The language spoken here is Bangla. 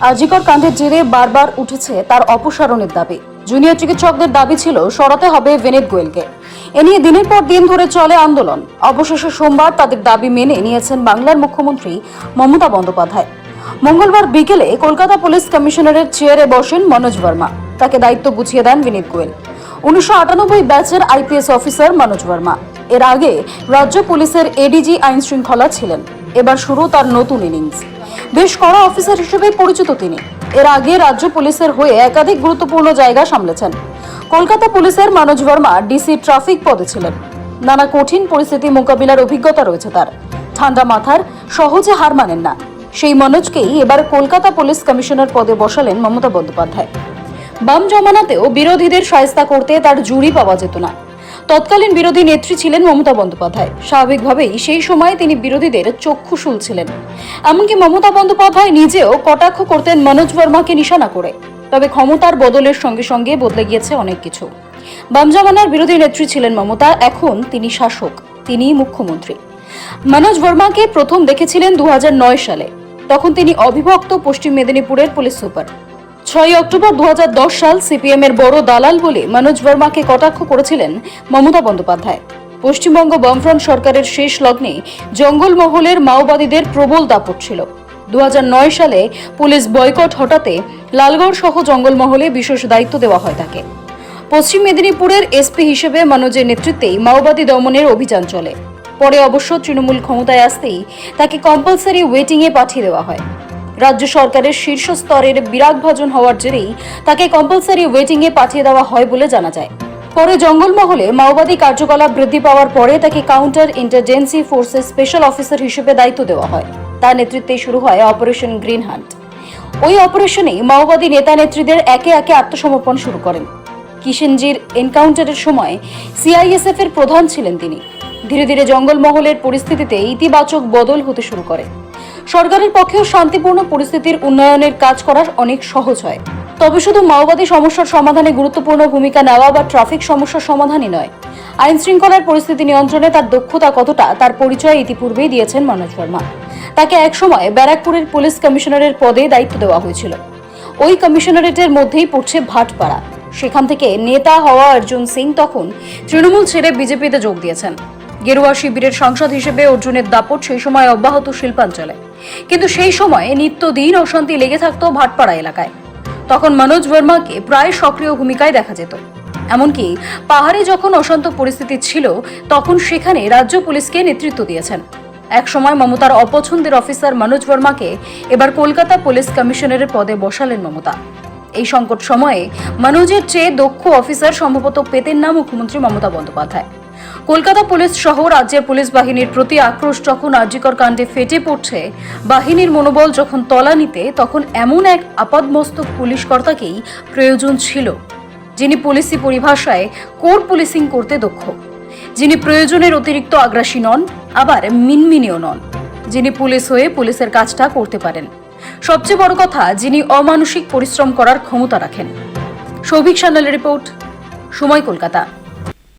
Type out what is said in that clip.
আজিকর কাণ্ডের জেরে বারবার উঠেছে তার অপসারণের দাবি। জুনিয়র চিকিৎসকদের দাবি ছিল, সরাতে হবে ভেনেট গোয়েলকে। এ নিয়ে দিনের পর দিন ধরে চলে আন্দোলন। অবশেষে সোমবার তাদের দাবি মেনে নিয়েছেন বাংলার মুখ্যমন্ত্রী মমতা বন্দ্যোপাধ্যায়। মঙ্গলবার বিকেলে কলকাতা পুলিশ কমিশনারের চেয়ারে বসেন মনোজ বর্মা। তাকে দায়িত্ব বুঝিয়ে দেন বিনীত গোয়েল। উনিশশো আটানব্বই ব্যাচের আইপিএস অফিসার মনোজ বর্মা। এর আগে রাজ্য পুলিশের এডিজি আইন শৃঙ্খলা ছিলেন। এবার শুরু তার নতুন ইনিংস। বেশ কড়া অফিসার হিসেবে পরিচিত তিনি। এর আগে রাজ্য পুলিশের হয়ে একাধিক গুরুত্বপূর্ণ জায়গা সামলেছেন। কলকাতা পুলিশের মনোজ বর্মা ডিসি ট্রাফিক পদে ছিলেন। নানা কঠিন পরিস্থিতি মোকাবিলার অভিজ্ঞতা রয়েছে তার। ঠান্ডা মাথার সহজে হার মানেন না। সেই মনোজকেই এবার কলকাতা পুলিশ কমিশনার পদে বসালেন মমতা বন্দ্যোপাধ্যায়। বাম জমানাতেও বিরোধীদের সায়স্তা করতে তার জুড়ি পাওয়া যেত না। তৎকালীন বিরোধী নেত্রী ছিলেন মমতা বন্দ্যোপাধ্যায়। স্বাভাবিকভাবেই সেই সময় তিনি বিরোধীদের চক্ষুশুল ছিলেন এমনকি মমতা বন্দ্যোপাধ্যায় নিজেও কটাক্ষ করতেন মনোজ বর্মাকে নিশানা করে। তবে ক্ষমতার বদলের সঙ্গে সঙ্গে বদলে গিয়েছে অনেক কিছু। বাম জমানার বিরোধী নেত্রী ছিলেন মমতা, এখন তিনি শাসক তিনি মুখ্যমন্ত্রী। মনোজ বর্মাকে প্রথম দেখেছিলেন দু হাজার নয় সালে। তখন তিনি অবিভক্ত পশ্চিম মেদিনীপুরের পুলিশ সুপার। ছয় অক্টোবর দু হাজার দশ সাল সিপিএম এর বড় দালাল বলে মনোজ বর্মাকে কটাক্ষ করেছিলেন মমতা বন্দ্যোপাধ্যায়। পশ্চিমবঙ্গ বামফ্রন্ট সরকারের শেষ লগ্নে জঙ্গলমহলের মাওবাদীদের প্রবল দাপট ছিল। দু হাজার নয় সালে পুলিশ বয়কট হটাতে লালগড় সহ জঙ্গলমহলে বিশেষ দায়িত্ব দেওয়া হয় তাকে। পশ্চিম মেদিনীপুরের এসপি হিসেবে মনোজের নেতৃত্বেই মাওবাদী দমনের অভিযান চলে। পরে অবশ্য তৃণমূল ক্ষমতায় আসতেই তাকে কম্পালসারি ওয়েটিংয়ে পাঠিয়ে দেওয়া হয়। রাজ্য সরকারের শীর্ষ স্তরের বিরাট ভাজন হওয়ার জেরেই তাকে কম্পালসারি ওয়েটিংয়ে পাঠিয়ে দেওয়া হয় বলে জানা যায়। পরে জঙ্গলমহলে মাওবাদী কার্যকলাপ বৃদ্ধি পাওয়ার পরে তাকে কাউন্টার ইন্টারজেন্সি ফোর্সের স্পেশাল অফিসার হিসেবে দায়িত্ব দেওয়া হয়। তার নেতৃত্বে শুরু হয় অপারেশন গ্রিন হান্ট ওই অপারেশনে মাওবাদী নেতা নেত্রীদের একে একে আত্মসমর্পণ শুরু করেন। কিষেনজির এনকাউন্টারের সময় সিআইএসএফ এর প্রধান ছিলেন তিনি। ধীরে ধীরে জঙ্গলমহলের পরিস্থিতিতে ইতিবাচক বদল হতে শুরু করে। সরকারের পক্ষেও শান্তিপূর্ণ পরিস্থিতির উন্নয়নের কাজ করা অনেক সহজ হয়। তবে শুধু মাওবাদী সমস্যার সমাধানে গুরুত্বপূর্ণ ভূমিকা নেওয়া বা ট্রাফিক সমস্যার সমাধানই নয়। আইন শৃঙ্খলার পরিস্থিতি নিয়ন্ত্রণে তার দক্ষতা কতটা, তার পরিচয় ইতিপূর্বেই দিয়েছেন মনোজ বর্মা। তাকে একসময় ব্যারাকপুরের পুলিশ কমিশনারের পদে দায়িত্ব দেওয়া হয়েছিল। ওই কমিশনারেটের মধ্যেই পড়ছে ভাটপাড়া। সেখান থেকে নেতা হওয়া অর্জুন সিং তখন তৃণমূল ছেড়ে বিজেপিতে যোগ দিয়েছেন। গেরুয়া শিবিরের সাংসদ হিসেবে অর্জুনের দাপট সেই সময় অব্যাহত শিল্পাঞ্চলে। কিন্তু সেই সময়ে নিত্যদিন অশান্তি লেগে থাকত ভাটপাড়া এলাকায়। তখন মনোজ বর্মাকে প্রায় সক্রিয় ভূমিকায় দেখা যেত। এমনকি পাহাড়ে যখন অশান্ত পরিস্থিতি ছিল, তখন সেখানে রাজ্য পুলিশকে নেতৃত্ব দিয়েছেন। একসময় মমতার অপছন্দের অফিসার মনোজ বর্মাকে এবার কলকাতা পুলিশ কমিশনারের পদে বসালেন মমতা। এই সংকট সময়ে মনোজের চেয়ে দক্ষ অফিসার সম্ভবত পেতেন না মুখ্যমন্ত্রী মমতা বন্দ্যোপাধ্যায়। কলকাতা পুলিশ সহ রাজ্যের পুলিশ বাহিনীর প্রতি আক্রোশ যখন আর্যিকর কাণ্ডে ফেটে পড়ছে, বাহিনীর মনোবল যখন তলানিতে, তখন এমন এক আপাদমস্তক পুলিশ কর্তাকেই প্রয়োজন ছিল। যিনি পুলিশি পরিভাষায় কোর পুলিশিং করতে দক্ষ। যিনি প্রয়োজনের অতিরিক্ত আগ্রাসী নন, আবার মিনমিনিও নন। যিনি পুলিশ হয়ে পুলিশের কাজটা করতে পারেন। সবচেয়ে বড় কথা, যিনি অমানসিক পরিশ্রম করার ক্ষমতা রাখেন। সৌভিক সান্যালের রিপোর্ট, সময় কলকাতা।